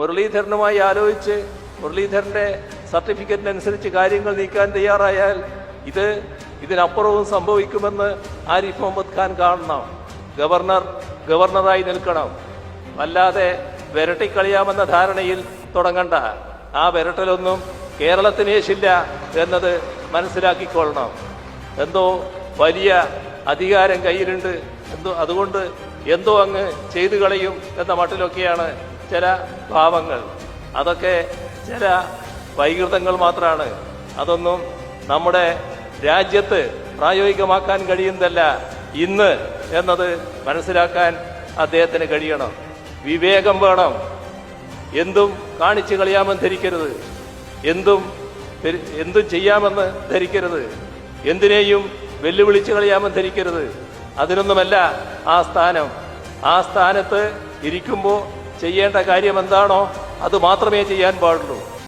മുരളീധരനുമായി ആലോചിച്ച് മുരളീധരന്റെ സർട്ടിഫിക്കറ്റിനനുസരിച്ച് കാര്യങ്ങൾ നീക്കാൻ തയ്യാറായാൽ ഇത് ഇതിനപ്പുറവും സംഭവിക്കുമെന്ന് ആരിഫ് മുഹമ്മദ് ഖാൻ കാണണം. ഗവർണർ ഗവർണറായി നിൽക്കണം. അല്ലാതെ വിരട്ടിക്കളിയാമെന്ന ധാരണയിൽ തുടങ്ങണ്ട. ആ വിരട്ടലൊന്നും കേരളത്തിന് ശേഷില്ല എന്നത് മനസ്സിലാക്കിക്കൊള്ളണം. എന്തോ വലിയ അധികാരം കയ്യിലുണ്ട്. എന്തോ അതുകൊണ്ട് എന്തോ അങ്ങ് ചെയ്തു കളയും എന്ന മട്ടിലൊക്കെയാണ് ചില ഭാവങ്ങൾ അതൊക്കെ ചില വൈകൃതങ്ങൾ മാത്രമാണ് അതൊന്നും നമ്മുടെ രാജ്യത്ത് പ്രായോഗികമാക്കാൻ കഴിയുന്നതല്ല ഇന്ന് എന്നത് മനസ്സിലാക്കാൻ അദ്ദേഹത്തിന് കഴിയണം. വിവേകം വേണം. എന്തും കാണിച്ചു കളിയാമെന്ന് ധരിക്കരുത്. എന്തും എന്തും ചെയ്യാമെന്ന് ധരിക്കരുത്. എന്തിനേയും വെല്ലുവിളിച്ച് കളിയാമെന്ന് ധരിക്കരുത്. അതിനൊന്നുമല്ല ആ സ്ഥാനം. ആ സ്ഥാനത്ത് ഇരിക്കുമ്പോൾ ചെയ്യേണ്ട കാര്യം എന്താണോ അത് മാത്രമേ ചെയ്യാൻ പാടുള്ളൂ.